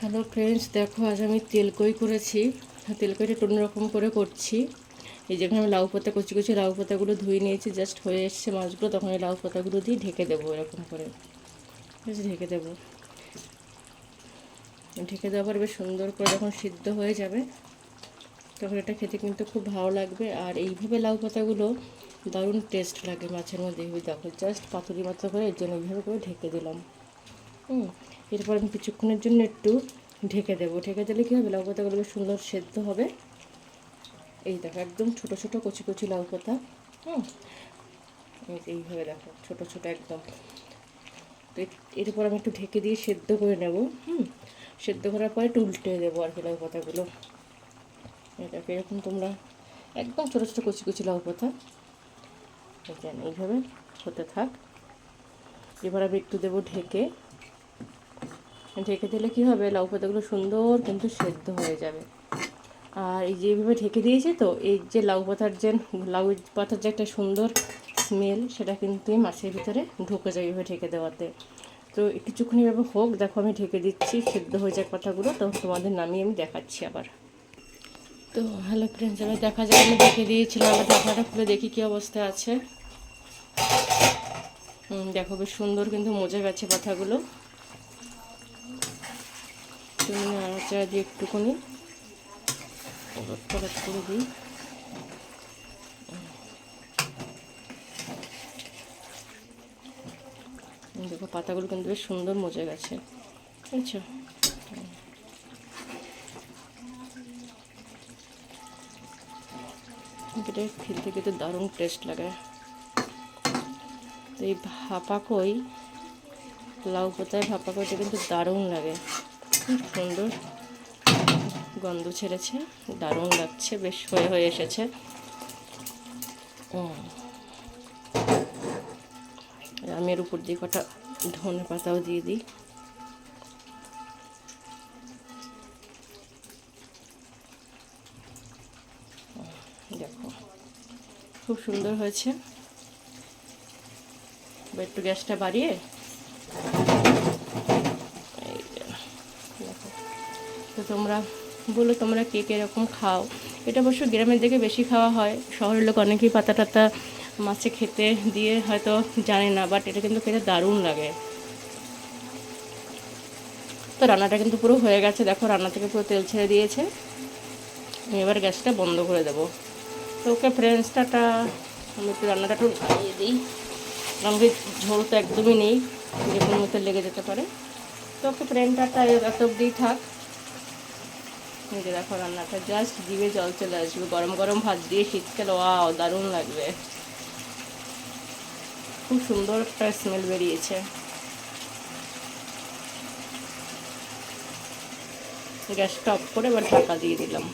Hello friends দেখো আজ আমি তেলকই করেছি। তেলকইটা অন্য রকম করে করছি। এই যেখানে আমি লাউ পাতা, কচি কচি লাউ পাতাগুলো ধুয়ে নিয়েছি জাস্ট হয়ে এসছে মাছগুলো, তখন এই লাউ পাতাগুলো দিয়ে ঢেকে দেবো এরকম করে। বেশ ঢেকে দেবো। ঢেকে দেওয়ার পর বেশ সুন্দর করে যখন সিদ্ধ হয়ে যাবে, তখন এটা খেতে কিন্তু খুব ভালো লাগবে। আর এইভাবে লাউ পাতাগুলো দারুণ টেস্ট লাগে মাছের মধ্যে। এইভাবে দেখো জাস্ট পাতুরি মতো করে এর জন্য এইভাবে করে ঢেকে দিলাম। হুম এরপর আমি কিছুক্ষণের জন্য একটু ঢেকে দেবো। ঢেকে দিলে কী হবে? লাউ পাতাগুলো বেশ সুন্দর সেদ্ধ হবে। এই দেখো, একদম ছোট ছোট কচি কচি লাউ পাতা হুম এইভাবে দেখো, ছোট ছোট একদম। তো এর- এরপর আমি একটু ঢেকে দিয়ে সেদ্ধ করে নেব। হুম, সেদ্ধ করার পরে একটু উল্টে দেবো আর কি লাউ পাতাগুলো দেখো, এরকম তোমরা একদম ছোটো ছোটো কচি কচি লাউ পাতা এই এইভাবে হতে থাক। এবার আমি একটু দেবো ঢেকে। ঢেকে দিলে কি হবে? লাউ পাতাগুলো সুন্দর কিন্তু সেদ্ধ হয়ে যাবে। আর এই যেভাবে ঢেকে দিয়েছে তো, এই যে লাউ পাতার যে, লাউ পাতার যে একটা সুন্দর স্মেল, সেটা কিন্তু মাছের ভিতরে ঢুকে যায় এইভাবে ঢেকে দেওয়াতে। তো কিছুক্ষণ এভাবে হোক, দেখো আমি ঢেকে দিচ্ছি, সেদ্ধ হয়ে যাক পাতাগুলো, তো তোমাদের নামিয়ে আমি দেখাচ্ছি আবার। তো হ্যালো ফ্রেন্ডস আমি দেখা যায় আমি ঢেকে দিয়েছিলাম আবার ঢাকাটা খুলে দেখি কী অবস্থা আছে। দেখো বেশ সুন্দর কিন্তু মজা গেছে পাতাগুলো। তুমি নাড়াচাড়া দিয়ে একটুখানি ওলট পালট করে দিই। দেখো, পাতাগুলো কিন্তু বেশ সুন্দর মজে গেছে। বুঝছ? এটা খেতে কিন্তু দারুণ টেস্ট লাগে। তো এই ভাপা কই, লাউ পাতায় ভাপা কইটা কিন্তু দারুণ লাগে। খুব সুন্দর গন্ধ ছেড়েছে, দারুণ লাগছে, বেশ হয়ে হয়ে এসেছে। আমি এর উপর দিয়ে কটা ধনে পাতাও দিয়ে দিই। দেখো, খুব সুন্দর হয়েছে। একটু গ্যাসটা বাড়িয়ে এই যে, দেখো। তো তোমরা বলো তোমরা কে কীরকম খাও। এটা অবশ্য গ্রামের দিকে বেশি খাওয়া হয়। শহরের লোক অনেকেই পাতা টাতা মাছে খেতে দিয়ে হয়তো জানে না বাট এটা কিন্তু খেতে দারুণ লাগে। তো রান্নাটা কিন্তু পুরো হয়ে গেছে। দেখো রান্না থেকে পুরো তেল ছেড়ে দিয়েছে। আমি এবার গ্যাসটা বন্ধ করে দেবো। তো ওকে ফ্রেন্ডসটা আমি একটু রান্নাটা একটু নামিয়ে দিই। আমাকে ঝোল তো একদমই নেই। যে কোনো মতো লেগে যেতে পারে। তো ওকে ফ্রেন্ডটা এত অব্দিই থাক। যে দেখো রান্নাটা জাস্ট জিভে জল চলে আসবে। গরম গরম ভাত দিয়ে শীতকাল ওয়াও দারুণ লাগবে। খুব সুন্দর একটা স্মেল বেরিয়েছে। গ্যাসটা অফ করে এবার ঢাকা দিয়ে দিলাম।